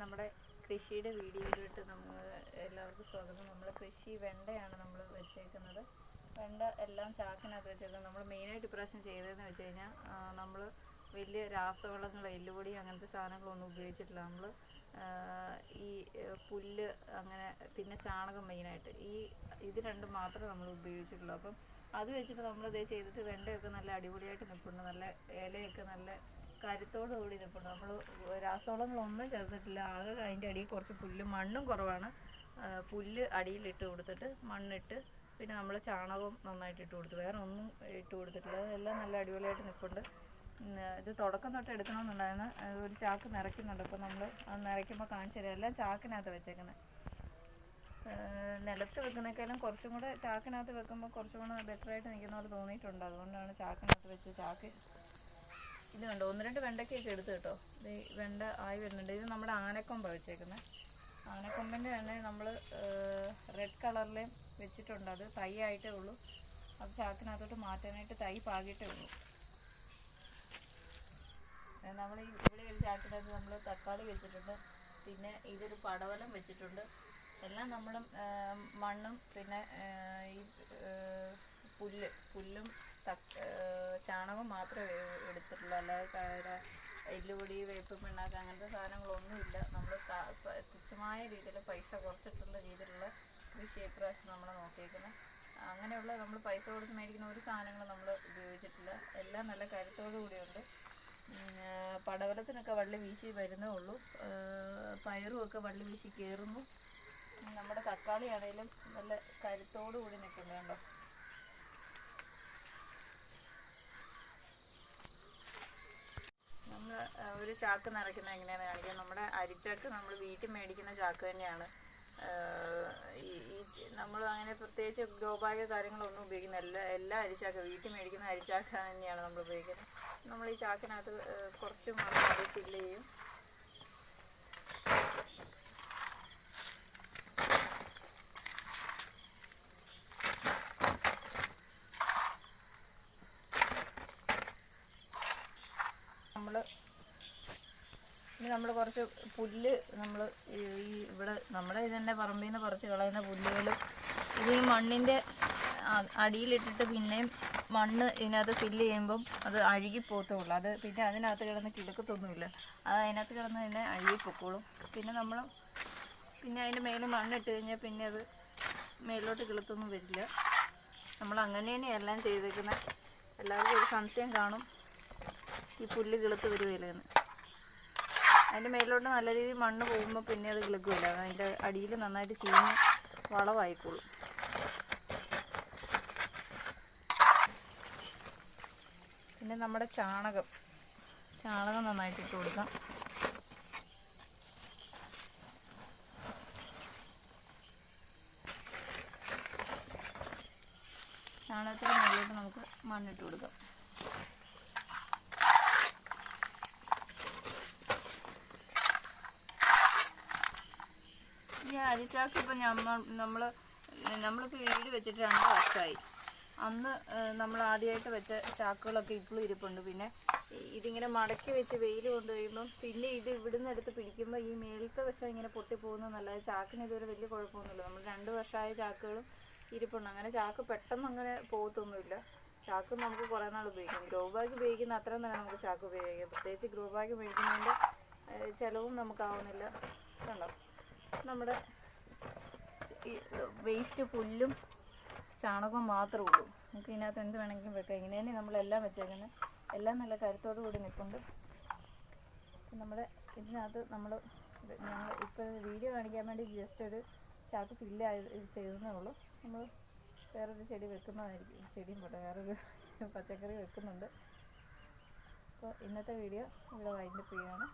നമ്മുടെ കൃഷിയുടെ വീഡിയോയിലോട്ട് നമ്മൾ എല്ലാവർക്കും സ്വാഗതം. നമ്മൾ കൃഷി വെണ്ടയാണ് നമ്മൾ വെച്ചേക്കുന്നത്. വെണ്ട എല്ലാം ചാക്കിനകത്ത് വെച്ചേക്കുന്നത്. നമ്മൾ മെയിനായിട്ട് ഇപ്രാവശ്യം ചെയ്തതെന്ന് വെച്ച് കഴിഞ്ഞാൽ നമ്മൾ വലിയ രാസവളങ്ങൾ എല്ലുപൊടി അങ്ങനത്തെ സാധനങ്ങളൊന്നും ഉപയോഗിച്ചിട്ടില്ല. നമ്മൾ ഈ പുല്ല് അങ്ങനെ പിന്നെ ചാണകം മെയിനായിട്ട് ഈ ഇത് രണ്ടും മാത്രമേ നമ്മൾ ഉപയോഗിച്ചിട്ടുള്ളൂ. അപ്പം അത് വെച്ചിട്ട് നമ്മൾ ഇതേ ചെയ്തിട്ട് വെണ്ടയൊക്കെ നല്ല അടിപൊളിയായിട്ട് നിൽപ്പുണ്ട് നല്ല ഇലയൊക്കെ നല്ല കരുത്തോടു കൂടി നിൽപ്പുണ്ട്. നമ്മൾ രാസവളങ്ങളൊന്നും ചേർത്തിട്ടില്ല. ആകെ അതിന്റെ അടിയിൽ കുറച്ച് പുല്ലും മണ്ണും കുറവാണ്. പുല്ല് അടിയിലിട്ട് കൊടുത്തിട്ട് മണ്ണിട്ട് പിന്നെ നമ്മൾ ചാണകം നന്നായിട്ട് ഇട്ട് കൊടുത്തു. വേറെ ഒന്നും ഇട്ട് കൊടുത്തിട്ടില്ല. അതെല്ലാം നല്ല അടിപൊളിയായിട്ട് നിൽപ്പുണ്ട്. ഇത് തുടക്കം തൊട്ട് എടുക്കണമെന്നുണ്ടായിരുന്നു. ഒരു ചാക്ക് നിറയ്ക്കുന്നുണ്ട്. അപ്പോൾ നമ്മൾ അത് നിറയ്ക്കുമ്പോൾ കാണിച്ചു തരാം. എല്ലാം ചാക്കിനകത്ത് വെച്ചേക്കുന്നത് നിലത്ത് വെക്കുന്നേക്കാളും കുറച്ചും കൂടെ ചാക്കിനകത്ത് വെക്കുമ്പോൾ കുറച്ചും കൂടെ ബെറ്റർ ആയിട്ട് നിൽക്കുന്ന പോലെ തോന്നിയിട്ടുണ്ട്. അതുകൊണ്ടാണ് ചാക്കിനകത്ത് വെച്ച് ചാക്ക് ഇത് കണ്ടോ? ഒന്ന് രണ്ട് വെണ്ടയ്ക്കൊക്കെ എടുത്ത് കേട്ടോ. ഇത് വെണ്ട ആയി വരുന്നുണ്ട്. ഇത് നമ്മുടെ ആനക്കൊമ്പ വെച്ചേക്കുന്നത് ആനക്കൊമ്പിന്റെ തന്നെ നമ്മൾ റെഡ് കളറിലേയും വെച്ചിട്ടുണ്ട്. അത് തൈ ആയിട്ടേ ഉള്ളൂ. അത് ചാക്കിനകത്തോട്ട് മാറ്റാനായിട്ട് തൈ പാകിയിട്ടേ ഉള്ളൂ. നമ്മൾ ഈ ഇവിടെ ഒരു ചാക്കിനകത്ത് നമ്മൾ തക്കാളി വെച്ചിട്ടുണ്ട്. പിന്നെ ഇതൊരു പടവലം വെച്ചിട്ടുണ്ട്. എല്ലാം നമ്മൾ മണ്ണും പിന്നെ ഈ പുല്ല് പുല്ലും തക്ക് ആ, ചാണകവും മാത്രമേ എടുത്തിട്ടുള്ളൂ. അല്ലാതെ എല്ലുപൊടി വേപ്പ് പിണ്ണാക്ക് അങ്ങനത്തെ സാധനങ്ങളൊന്നുമില്ല. നമ്മൾ തുച്ഛമായ രീതിയിൽ പൈസ കുറച്ചിട്ടുള്ള രീതിയിലുള്ള കൃഷി ഇപ്രാവശ്യം നമ്മൾ നോക്കിയേക്കുന്നത് അങ്ങനെയുള്ള നമ്മൾ പൈസ കൊടുത്ത് മേടിക്കുന്ന ഒരു സാധനങ്ങളും നമ്മൾ ഉപയോഗിച്ചിട്ടില്ല. എല്ലാം നല്ല കരുത്തോടു കൂടിയുണ്ട്. പടവലത്തിനൊക്കെ വള്ളി വീശി വരുന്നേ ഉള്ളൂ. പയറും ഒക്കെ വള്ളി വീശി കയറുന്നു നമ്മുടെ തക്കാളി ആണെങ്കിലും നല്ല കരുത്തോടു കൂടി നിൽക്കുന്നത് നമ്മൾ ഒരു ചാക്ക് നിറയ്ക്കുന്നത് എങ്ങനെയാണ് കാണിക്കുക നമ്മുടെ അരിച്ചാക്ക് നമ്മൾ വീട്ടിൽ മേടിക്കുന്ന ചാക്ക് തന്നെയാണ്. ഈ നമ്മൾ അങ്ങനെ പ്രത്യേകിച്ച് ഗ്രോ ബാഗ് കാര്യങ്ങളൊന്നും ഉപയോഗിക്കുന്നില്ല. എല്ലാ എല്ലാ അരിച്ചാക്ക വീട്ടിൽ മേടിക്കുന്ന അരിച്ചാക്ക് തന്നെയാണ് നമ്മൾ ഉപയോഗിക്കുന്നത്. നമ്മൾ ഈ ചാക്കിനകത്ത് കുറച്ച് മണ്ണ് ഫില്ല് ചെയ്യും നമ്മൾ നമ്മൾ കുറച്ച് പുല്ല് നമ്മൾ ഈ ഇവിടെ നമ്മുടെ ഇതന്നെ പറമ്പിൽ നിന്ന് പറിച്ച് കളയുന്ന പുല്ലുകൾ ഇത് ഈ മണ്ണിന്റെ അടിയിലിട്ടിട്ട് പിന്നെയും മണ്ണ് ഇതിനകത്ത് ഫില്ല് ചെയ്യുമ്പം അത് അഴുകി പോകത്തുള്ളൂ. അത് പിന്നെ അതിനകത്ത് കിടന്ന് കിടക്കത്തൊന്നുമില്ല. അത് അതിനകത്ത് കിടന്ന് തന്നെ അഴുകിപ്പോക്കോളും പിന്നെ നമ്മൾ പിന്നെ അതിന്റെ മേലിൽ മണ്ണിട്ട് കഴിഞ്ഞാൽ പിന്നെ അത് മേലോട്ട് കിളുത്തൊന്നും വരില്ല. നമ്മൾ അങ്ങനെ തന്നെ എല്ലാം ചെയ്തേക്കുന്നത് എല്ലാവർക്കും ഒരു സംശയം കാണും ഈ പുല്ല് കിളുത്ത് വരുകയില്ലെന്ന് അതിന്റെ മേലോട്ട് നല്ല രീതിയിൽ മണ്ണ് പോകുമ്പോൾ പിന്നെ അത് കിളുക്കില്ല അതിന്റെ അടിയിൽ നന്നായിട്ട് ചീഞ്ഞ് വളമായിക്കോളും പിന്നെ നമ്മുടെ ചാണകം. ചാണകം നന്നായിട്ട് ഇട്ട് കൊടുക്കാം. ചാണകത്തിന് മുകളിലോട്ട് നമുക്ക് മണ്ണിട്ട് കൊടുക്കാം. ഈ അരിച്ചാക്ക് ഇപ്പം നമ്മൾ നമ്മൾ നമ്മളിപ്പോൾ വീട് വെച്ചിട്ട് രണ്ട് വർഷമായി അന്ന് നമ്മൾ ആദ്യമായിട്ട് വെച്ച ചാക്കുകളൊക്കെ ഇപ്പോഴും ഇരിപ്പുണ്ട്. പിന്നെ ഇതിങ്ങനെ മടക്കി വെച്ച് വെയിൽ കൊണ്ട് കഴിയുമ്പം പിന്നെ ഇത് ഇവിടുന്ന് എടുത്ത് പിടിക്കുമ്പോൾ ഈ മേലത്തെ വശം ഇങ്ങനെ പൊട്ടിപ്പോകുന്നതല്ലാതെ ചാക്കിന് ഇതുവരെ വലിയ കുഴപ്പമൊന്നുമില്ല. നമ്മൾ രണ്ട് വർഷമായ ചാക്കുകളും ഇരിപ്പുണ്ട്. അങ്ങനെ ചാക്ക് പെട്ടെന്ന് അങ്ങനെ പോകത്തൊന്നുമില്ല. ചാക്ക് നമുക്ക് കുറേ നാൾ ഉപയോഗിക്കാം. ഗ്രോ ബാഗ് ഉപയോഗിക്കുന്ന അത്രയും തന്നെ നമുക്ക് ചാക്ക് ഉപയോഗിക്കാം. പ്രത്യേകിച്ച് ഗ്രോ ബാഗ് ഉപയോഗിക്കുന്നതിന്റെ ചിലവും നമുക്കാവുന്നില്ല കണ്ടോ? നമ്മുടെ വേസ്റ്റ് പുല്ലും ചാണകവും മാത്രമേ ഉള്ളൂ. നമുക്ക് ഇതിനകത്ത് എന്ത് വേണമെങ്കിലും വെക്കാം. ഇങ്ങനെ തന്നെ നമ്മളെല്ലാം വെച്ചേക്കുന്നത് എല്ലാം നല്ല കരുത്തോടു കൂടി നിൽക്കുന്നുണ്ട് നമ്മുടെ ഇതിനകത്ത് നമ്മൾ ഞങ്ങൾ ഇപ്പോൾ വീഡിയോ കാണിക്കാൻ വേണ്ടി ജസ്റ്റ് ഒരു ചാക്ക് ഫില്ല് ചെയ്തതേ ഉള്ളൂ. നമ്മൾ വേറൊരു ചെടി വെക്കുന്നതായിരിക്കും. ചെടിയും പോട്ടെ വേറൊരു പച്ചക്കറി വെക്കുന്നുണ്ട്. അപ്പോൾ ഇന്നത്തെ വീഡിയോ ഇവിടെ വൈൻഡപ്പ് ചെയ്യുകയാണ്.